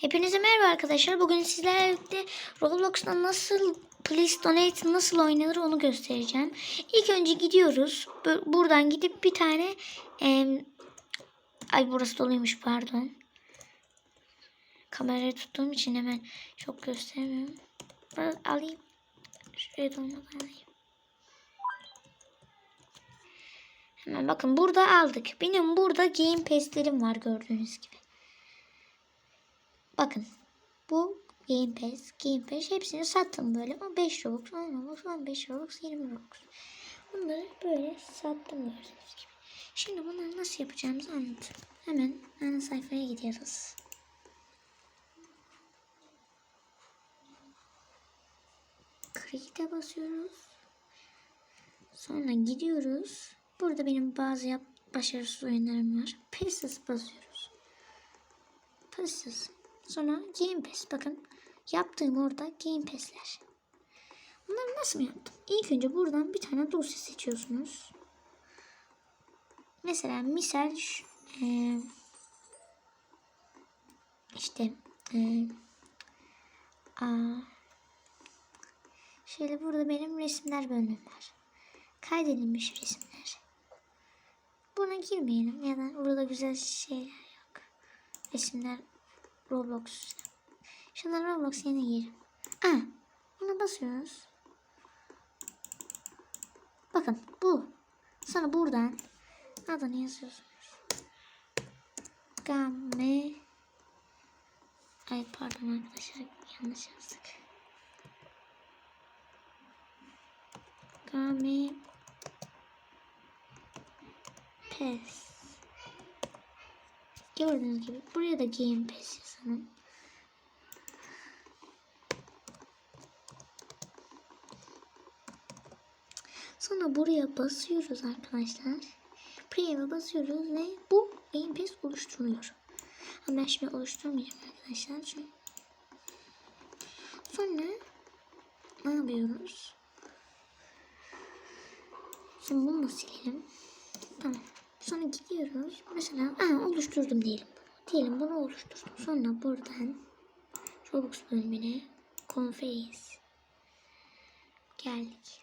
Hepinize merhaba arkadaşlar. Bugün sizlerle Roblox'ta nasıl Please Donate nasıl oynanır onu göstereceğim. İlk önce gidiyoruz. Bu- Buradan gidip bir tane em, ay burası doluymuş pardon. Kamerayı tuttuğum için hemen çok gösteremiyorum. Biraz alayım. Şuraya dolmadan alayım. Hemen bakın burada aldık. Benim burada Game Pass'lerim var gördüğünüz gibi. Bakın bu Game Pass, Game Pass hepsini sattım böyle. O 5 Robux, 10 Robux, 15 Robux, 20 Robux. Bunları böyle sattım gördüğünüz gibi. Şimdi bunları nasıl yapacağımızı anlatayım. Hemen ana sayfaya gidiyoruz. Create'e basıyoruz. Sonra gidiyoruz. Burada benim bazı yap başarısız oyunlarım var. Passes basıyoruz. Passes. Sonra Game Pass. Bakın yaptığım orada Game Pass'ler. Bunları nasıl yaptım? İlk önce buradan bir tane dosya seçiyorsunuz. Mesela misal eee, işte eee, aa, şöyle burada benim resimler bölümüm var. Kaydedilmiş resimler. Buna girmeyelim ya da burada güzel şeyler yok. Resimler Roblox. Şunları Roblox yerine girelim. Aa, buna basıyoruz. Bakın bu. Sonra buradan adını yazıyorsunuz. Game Ay pardon arkadaşlar yanlış yazdık. Game Pass. Gördüğünüz gibi buraya da Game Pass yazalım. Sonra buraya basıyoruz arkadaşlar. Play'e basıyoruz ve bu Game Pass oluşturuyor. Ben şimdi oluşturmayacağım arkadaşlar. Çünkü Sonra ne yapıyoruz? Şimdi bunu silelim. Tamam. Sonra gidiyoruz. Mesela aa, oluşturdum diyelim. Diyelim bunu oluşturdum. Sonra buradan Roblox bölümüne Conference geldik.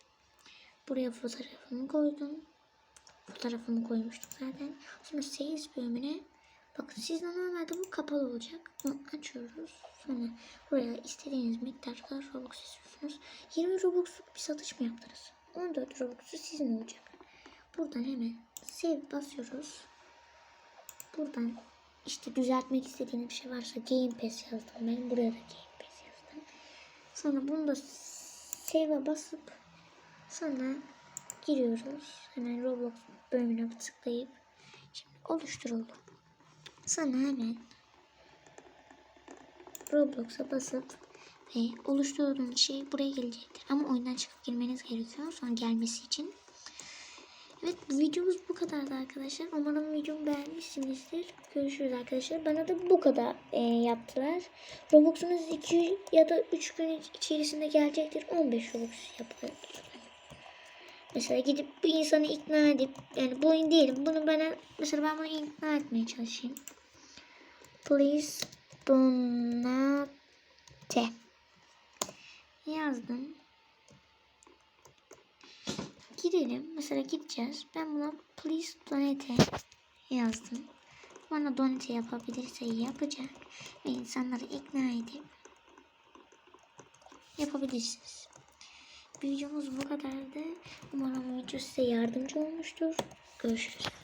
Buraya fotoğrafımı koydum. Fotoğrafımı koymuştum zaten. Sonra Sales bölümüne bakın sizde normalde bu kapalı olacak. Bunu açıyoruz. Sonra buraya istediğiniz miktar kadar Robux istiyorsunuz. 20 Robux'luk bir satış mı yaptınız? 14 Robux'u sizin olacak. Buradan hemen save basıyoruz. Buradan işte düzeltmek istediğiniz bir şey varsa Game Pass yazdım. Ben buraya da Game Pass yazdım. Sonra bunu da save'e basıp sonra giriyoruz. Hemen Roblox bölümüne tıklayıp şimdi oluşturuldu. Sonra hemen Roblox'a basıp ve oluşturduğunuz şey buraya gelecektir. Ama oyundan çıkıp girmeniz gerekiyor sonra gelmesi için. Evet videomuz bu kadardı arkadaşlar. Umarım videomu beğenmişsinizdir. Görüşürüz arkadaşlar. Bana da bu kadar e, yaptılar. Robux'unuz 2 ya da 3 gün içerisinde gelecektir. 15 Robux yapılır. Mesela gidip bir insanı ikna edip yani bu oyun diyelim bunu bana mesela ben bunu ikna etmeye çalışayım. Please donate yazdım. Girelim. Mesela gideceğiz. Ben buna please donate yazdım. Bana donate yapabilirse yapacak. Ve insanları ikna edip yapabilirsiniz. Videomuz bu kadardı. Umarım video size yardımcı olmuştur. Görüşürüz.